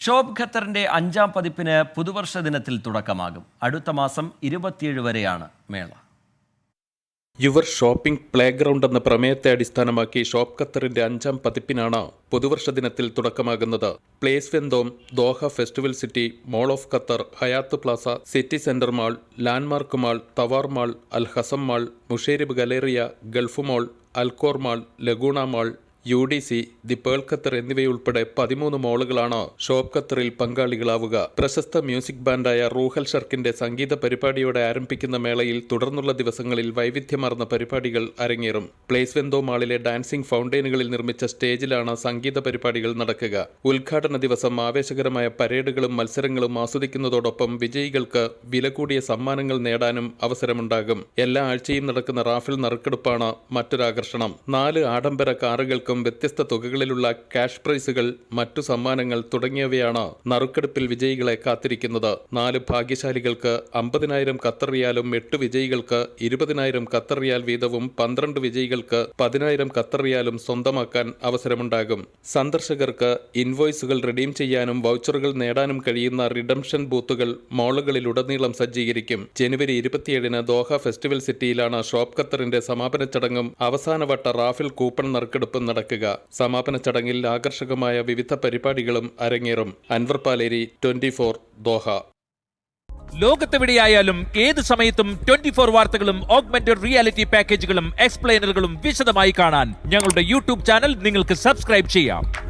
ഷോബ് ഖത്തറിന്റെ അഞ്ചാം പതിപ്പിന് പുതുവർഷ ദിനത്തിൽ തുടക്കമാകും. അടുത്ത മാസം ഇരുപത്തിയേഴ് വരെയാണ് മേള. യുവർ ഷോപ്പിംഗ് പ്ലേ ഗ്രൗണ്ട് എന്ന പ്രമേയത്തെ അടിസ്ഥാനമാക്കി ഷോപ്പ് ഖത്തറിന്റെ അഞ്ചാം പതിപ്പിനാണ് പുതുവർഷ ദിനത്തിൽ തുടക്കമാകുന്നത്. Place Vendome Doha Festival City Mall of Qatar Hyatt Plaza City Center Mall Landmark Mall Tawar Mall Al Hazm Mall Musheireb Galleria Gulf Mall Al Khor Mall Lagoona Mall U D C the Pearl Qatar എന്നിവയുൾപ്പെടെ പതിമൂന്ന് മോളുകളാണ് shop ഖത്തറിൽ പങ്കാളികളാവുക. പ്രശസ്ത music ബാൻഡായ റൂഹൽ ഷർക്കിന്റെ സംഗീത പരിപാടിയോടെ ആരംഭിക്കുന്ന മേളയിൽ തുടർന്നുള്ള ദിവസങ്ങളിൽ വൈവിധ്യമാർന്ന പരിപാടികൾ അരങ്ങേറും. പ്ലേസ് വെന്തോ മാളിലെ ഡാൻസിംഗ് ഫൗണ്ടെയിനുകളിൽ നിർമ്മിച്ച സ്റ്റേജിലാണ് സംഗീത പരിപാടികൾ നടക്കുക. ഉദ്ഘാടന ദിവസം ആവേശകരമായ പരേഡുകളും മത്സരങ്ങളും ആസ്വദിക്കുന്നതോടൊപ്പം വിജയികൾക്ക് വില കൂടിയ സമ്മാനങ്ങൾ നേടാനും അവസരമുണ്ടാകും. എല്ലാ ആഴ്ചയും നടക്കുന്ന റാഫിൽ നറുക്കെടുപ്പാണ് മറ്റൊരാകർഷണം. നാല് ആഡംബര കാറുകൾക്കും വ്യത്യസ്ത തുകകളിലുള്ള ക്യാഷ് പ്രൈസുകൾ മറ്റു സമ്മാനങ്ങൾ തുടങ്ങിയവയാണ് നറുക്കെടുപ്പിൽ വിജയികളെ കാത്തിരിക്കുന്നത്. നാല് ഭാഗ്യശാലികൾക്ക് അമ്പതിനായിരം ഖത്തർ റിയാലും എട്ട് വിജയികൾക്ക് ഇരുപതിനായിരം ഖത്തർ റിയാൽ വീതവും പന്ത്രണ്ട് വിജയികൾക്ക് പതിനായിരം ഖത്തർ റിയാലും സ്വന്തമാക്കാൻ അവസരമുണ്ടാകും. സന്ദർശകർക്ക് ഇൻവോയ്സുകൾ റിഡീം ചെയ്യാനും വൗച്ചറുകൾ നേടാനും കഴിയുന്ന റിഡംഷൻ ബൂത്തുകൾ മാളുകളിലുടനീളം സജ്ജീകരിക്കും. ജനുവരി ഇരുപത്തിയേഴിന് ദോഹ ഫെസ്റ്റിവൽ സിറ്റിയിലാണ് ഷോപ്പ് ഖത്തറിന്റെ സമാപന ചടങ്ങും. അവസാനവട്ട റാഫിൽ കൂപ്പൺ നറുക്കെടുപ്പും നടക്കുക. സമാപന ചടങ്ങിൽ ആകർഷകമായ വിവിധ പരിപാടികളും അരങ്ങേറും. Anwar Paleri twenty Doha. ലോകത്തെവിടെയായാലും ഏത് സമയത്തും ട്വന്റി ഫോർ വാർത്തകളും ഓഗ്മെന്റഡ് റിയാലിറ്റി പാക്കേജുകളും എക്സ്പ്ലെയിനറുകളും വിശദമായി കാണാൻ ഞങ്ങളുടെ യൂട്യൂബ് ചാനൽ നിങ്ങൾക്ക് സബ്സ്ക്രൈബ് ചെയ്യാം.